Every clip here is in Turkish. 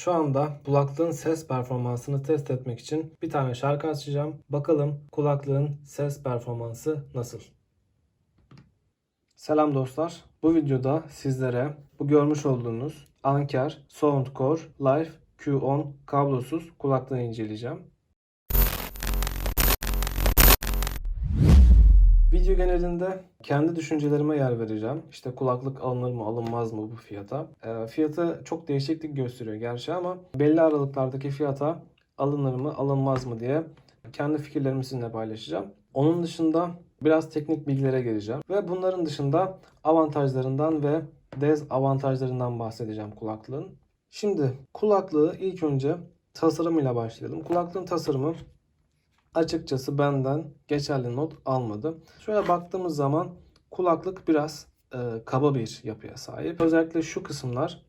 Şu anda kulaklığın ses performansını test etmek için bir tane şarkı açacağım. Bakalım kulaklığın ses performansı nasıl? Selam dostlar. Bu videoda sizlere bu görmüş olduğunuz Anker Soundcore Live Q10 kablosuz kulaklığını inceleyeceğim. Video genelinde kendi düşüncelerime yer vereceğim. İşte kulaklık alınır mı alınmaz mı bu fiyata. Ee, fiyatı çok değişiklik gösteriyor gerçi ama belli aralıklardaki fiyata alınır mı alınmaz mı diye kendi fikirlerimi sizinle paylaşacağım. Onun dışında biraz teknik bilgilere geleceğim. Ve bunların dışında avantajlarından ve dezavantajlarından bahsedeceğim kulaklığın. Şimdi kulaklığı ilk önce tasarımıyla başlayalım. Kulaklığın tasarımı açıkçası benden geçerli not almadı. Şöyle baktığımız zaman kulaklık biraz e, kaba bir yapıya sahip. Özellikle şu kısımlar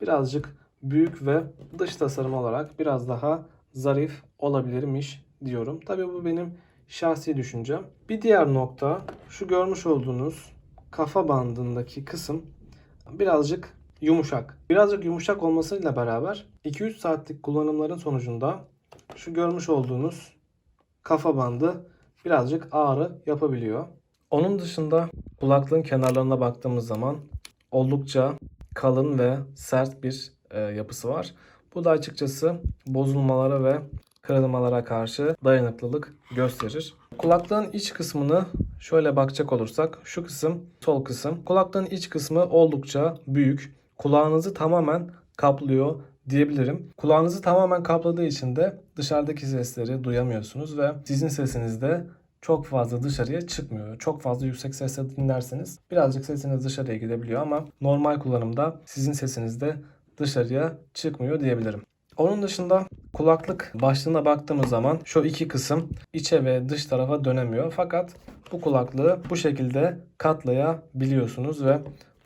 birazcık büyük ve dış tasarım olarak biraz daha zarif olabilirmiş diyorum. Tabii bu benim şahsi düşüncem. Bir diğer nokta şu görmüş olduğunuz kafa bandındaki kısım birazcık yumuşak. Birazcık yumuşak olmasıyla beraber 2-3 saatlik kullanımların sonucunda şu görmüş olduğunuz kafa bandı birazcık ağrı yapabiliyor. Onun dışında kulaklığın kenarlarına baktığımız zaman oldukça kalın ve sert bir e, yapısı var. Bu da açıkçası bozulmalara ve kırılmalara karşı dayanıklılık gösterir. Kulaklığın iç kısmını şöyle bakacak olursak şu kısım sol kısım. Kulaklığın iç kısmı oldukça büyük. Kulağınızı tamamen kaplıyor diyebilirim. Kulağınızı tamamen kapladığı için de dışarıdaki sesleri duyamıyorsunuz ve sizin sesiniz de çok fazla dışarıya çıkmıyor. Çok fazla yüksek sesle dinlerseniz birazcık sesiniz dışarıya gidebiliyor ama normal kullanımda sizin sesiniz de dışarıya çıkmıyor diyebilirim. Onun dışında kulaklık başlığına baktığımız zaman şu iki kısım içe ve dış tarafa dönemiyor. Fakat bu kulaklığı bu şekilde katlayabiliyorsunuz ve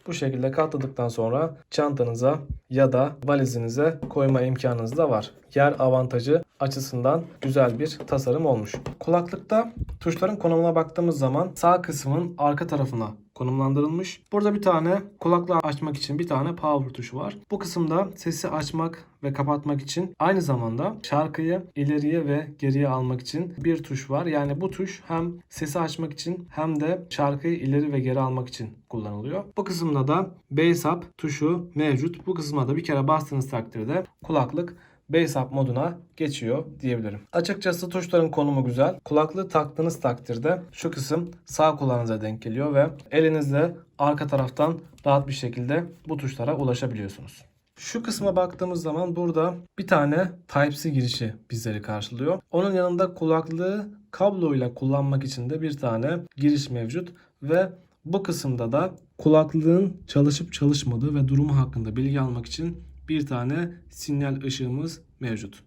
bu şekilde katladıktan sonra çantanıza ya da valizinize koyma imkanınız da var. Yer avantajı açısından güzel bir tasarım olmuş. Kulaklıkta tuşların konumuna baktığımız zaman sağ kısmın arka tarafına konumlandırılmış. Burada bir tane kulaklığı açmak için bir tane power tuşu var. Bu kısımda sesi açmak ve kapatmak için aynı zamanda şarkıyı ileriye ve geriye almak için bir tuş var. Yani bu tuş hem sesi açmak için hem de şarkıyı ileri ve geri almak için kullanılıyor. Bu kısımda da bass up tuşu mevcut. Bu kısma da bir kere bastığınız takdirde kulaklık Bass Up moduna geçiyor diyebilirim. Açıkçası tuşların konumu güzel. Kulaklığı taktığınız takdirde şu kısım sağ kulağınıza denk geliyor ve elinizle arka taraftan rahat bir şekilde bu tuşlara ulaşabiliyorsunuz. Şu kısma baktığımız zaman burada bir tane Type-C girişi bizleri karşılıyor. Onun yanında kulaklığı kabloyla kullanmak için de bir tane giriş mevcut ve bu kısımda da kulaklığın çalışıp çalışmadığı ve durumu hakkında bilgi almak için bir tane sinyal ışığımız mevcut.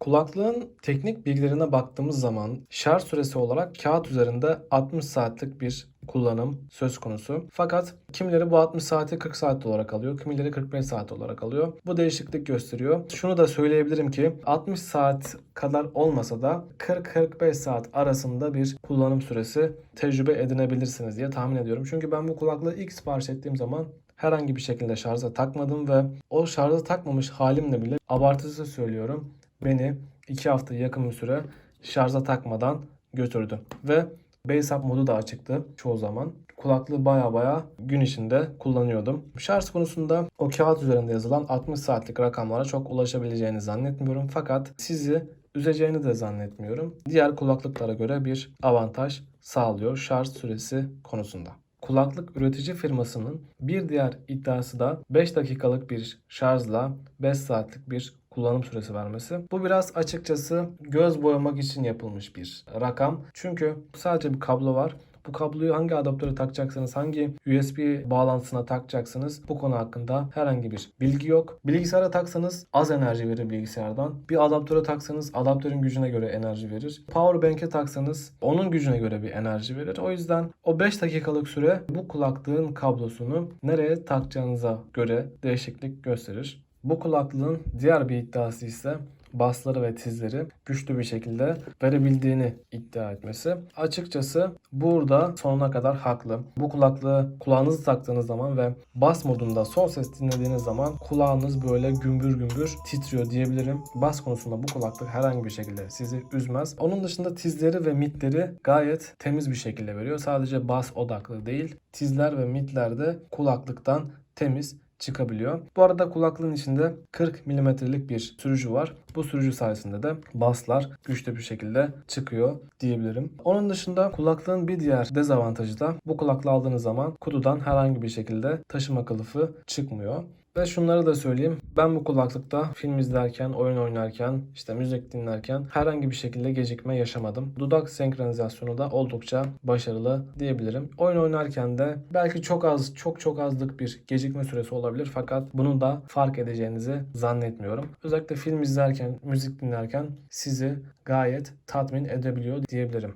Kulaklığın teknik bilgilerine baktığımız zaman şarj süresi olarak kağıt üzerinde 60 saatlik bir kullanım söz konusu. Fakat kimileri bu 60 saati 40 saat olarak alıyor, kimileri 45 saat olarak alıyor. Bu değişiklik gösteriyor. Şunu da söyleyebilirim ki 60 saat kadar olmasa da 40-45 saat arasında bir kullanım süresi tecrübe edinebilirsiniz diye tahmin ediyorum. Çünkü ben bu kulaklığı ilk sipariş ettiğim zaman herhangi bir şekilde şarja takmadım ve o şarja takmamış halimle bile abartısı söylüyorum beni 2 hafta yakın bir süre şarja takmadan götürdü. Ve Bass Up modu da açıktı çoğu zaman. Kulaklığı baya baya gün içinde kullanıyordum. Şarj konusunda o kağıt üzerinde yazılan 60 saatlik rakamlara çok ulaşabileceğini zannetmiyorum. Fakat sizi üzeceğini de zannetmiyorum. Diğer kulaklıklara göre bir avantaj sağlıyor şarj süresi konusunda. Kulaklık üretici firmasının bir diğer iddiası da 5 dakikalık bir şarjla 5 saatlik bir kullanım süresi vermesi. Bu biraz açıkçası göz boyamak için yapılmış bir rakam. Çünkü sadece bir kablo var. Bu kabloyu hangi adaptöre takacaksınız, hangi USB bağlantısına takacaksınız bu konu hakkında herhangi bir bilgi yok. Bilgisayara taksanız az enerji verir bilgisayardan. Bir adaptöre taksanız adaptörün gücüne göre enerji verir. Powerbank'e taksanız onun gücüne göre bir enerji verir. O yüzden o 5 dakikalık süre bu kulaklığın kablosunu nereye takacağınıza göre değişiklik gösterir. Bu kulaklığın diğer bir iddiası ise basları ve tizleri güçlü bir şekilde verebildiğini iddia etmesi. Açıkçası burada sonuna kadar haklı. Bu kulaklığı kulağınızı taktığınız zaman ve bas modunda son ses dinlediğiniz zaman kulağınız böyle gümbür gümbür titriyor diyebilirim. Bas konusunda bu kulaklık herhangi bir şekilde sizi üzmez. Onun dışında tizleri ve midleri gayet temiz bir şekilde veriyor. Sadece bas odaklı değil. Tizler ve midler de kulaklıktan temiz çıkabiliyor. Bu arada kulaklığın içinde 40 milimetrelik bir sürücü var. Bu sürücü sayesinde de baslar güçlü bir şekilde çıkıyor diyebilirim. Onun dışında kulaklığın bir diğer dezavantajı da bu kulaklığı aldığınız zaman kutudan herhangi bir şekilde taşıma kılıfı çıkmıyor. Ve şunları da söyleyeyim. Ben bu kulaklıkta film izlerken, oyun oynarken, işte müzik dinlerken herhangi bir şekilde gecikme yaşamadım. Dudak senkronizasyonu da oldukça başarılı diyebilirim. Oyun oynarken de belki çok az, çok çok azlık bir gecikme süresi olabilir fakat bunu da fark edeceğinizi zannetmiyorum. Özellikle film izlerken, müzik dinlerken sizi gayet tatmin edebiliyor diyebilirim.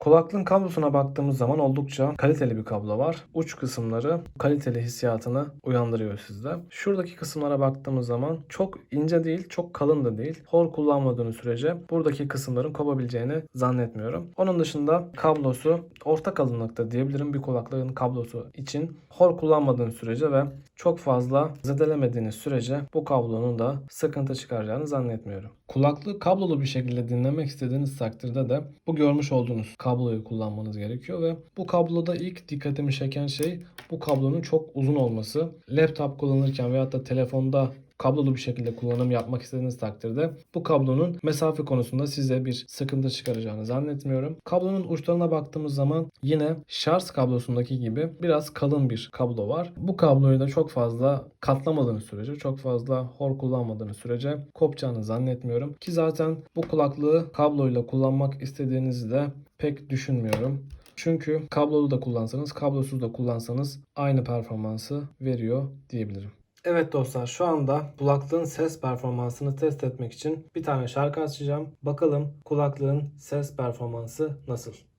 Kulaklığın kablosuna baktığımız zaman oldukça kaliteli bir kablo var. Uç kısımları kaliteli hissiyatını uyandırıyor sizde. Şuradaki kısımlara baktığımız zaman çok ince değil, çok kalın da değil. Hor kullanmadığınız sürece buradaki kısımların kopabileceğini zannetmiyorum. Onun dışında kablosu orta kalınlıkta diyebilirim bir kulaklığın kablosu için. Hor kullanmadığınız sürece ve çok fazla zedelemediğiniz sürece bu kablonun da sıkıntı çıkaracağını zannetmiyorum. Kulaklığı kablolu bir şekilde dinlemek istediğiniz takdirde de bu görmüş olduğunuz kabloyu kullanmanız gerekiyor ve bu kabloda ilk dikkatimi çeken şey bu kablonun çok uzun olması. Laptop kullanırken veyahut da telefonda kablolu bir şekilde kullanım yapmak istediğiniz takdirde bu kablonun mesafe konusunda size bir sıkıntı çıkaracağını zannetmiyorum. Kablonun uçlarına baktığımız zaman yine şarj kablosundaki gibi biraz kalın bir kablo var. Bu kabloyu da çok fazla katlamadığınız sürece, çok fazla hor kullanmadığınız sürece kopacağını zannetmiyorum. Ki zaten bu kulaklığı kabloyla kullanmak istediğinizi de pek düşünmüyorum. Çünkü kablolu da kullansanız, kablosuz da kullansanız aynı performansı veriyor diyebilirim. Evet dostlar şu anda kulaklığın ses performansını test etmek için bir tane şarkı açacağım. Bakalım kulaklığın ses performansı nasıl?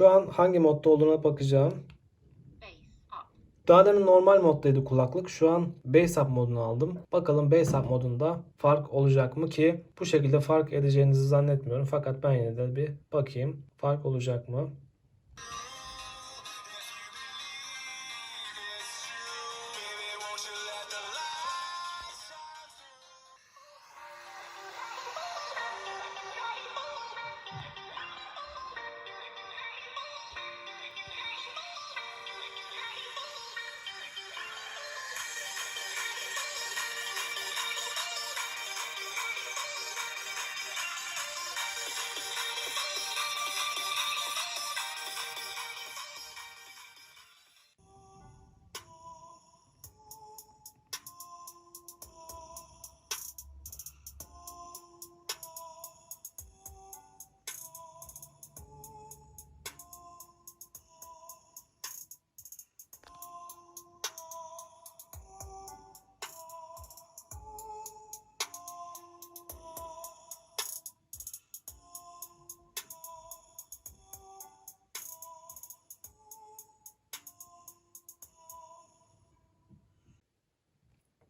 Şu an hangi modda olduğuna bakacağım. Daha demin normal moddaydı kulaklık. Şu an Bass Up modunu aldım. Bakalım Bass Up modunda fark olacak mı ki bu şekilde fark edeceğinizi zannetmiyorum. Fakat ben yine de bir bakayım. Fark olacak mı?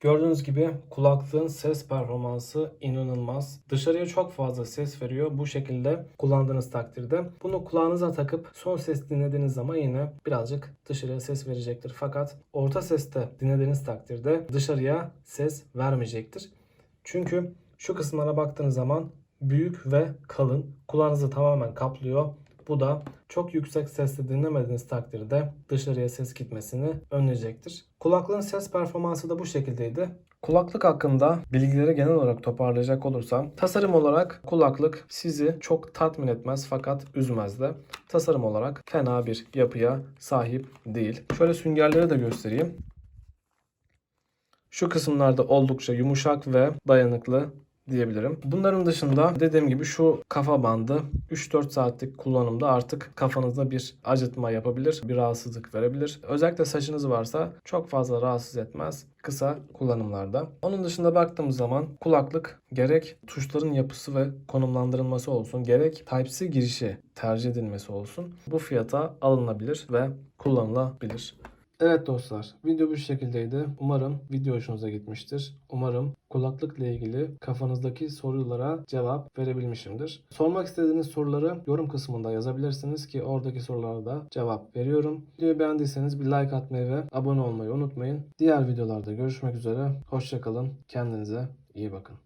Gördüğünüz gibi kulaklığın ses performansı inanılmaz. Dışarıya çok fazla ses veriyor bu şekilde kullandığınız takdirde. Bunu kulağınıza takıp son ses dinlediğiniz zaman yine birazcık dışarıya ses verecektir. Fakat orta seste dinlediğiniz takdirde dışarıya ses vermeyecektir. Çünkü şu kısımlara baktığınız zaman büyük ve kalın. Kulağınızı tamamen kaplıyor. Bu da çok yüksek sesle dinlemediğiniz takdirde dışarıya ses gitmesini önleyecektir. Kulaklığın ses performansı da bu şekildeydi. Kulaklık hakkında bilgileri genel olarak toparlayacak olursam tasarım olarak kulaklık sizi çok tatmin etmez fakat üzmez de. Tasarım olarak fena bir yapıya sahip değil. Şöyle süngerleri de göstereyim. Şu kısımlarda oldukça yumuşak ve dayanıklı diyebilirim. Bunların dışında dediğim gibi şu kafa bandı 3-4 saatlik kullanımda artık kafanızda bir acıtma yapabilir, bir rahatsızlık verebilir. Özellikle saçınız varsa çok fazla rahatsız etmez kısa kullanımlarda. Onun dışında baktığımız zaman kulaklık gerek tuşların yapısı ve konumlandırılması olsun, gerek Type-C girişi tercih edilmesi olsun bu fiyata alınabilir ve kullanılabilir. Evet dostlar, video bu şekildeydi. Umarım video hoşunuza gitmiştir. Umarım kulaklıkla ilgili kafanızdaki sorulara cevap verebilmişimdir. Sormak istediğiniz soruları yorum kısmında yazabilirsiniz ki oradaki sorulara da cevap veriyorum. Videoyu beğendiyseniz bir like atmayı ve abone olmayı unutmayın. Diğer videolarda görüşmek üzere. Hoşçakalın. Kendinize iyi bakın.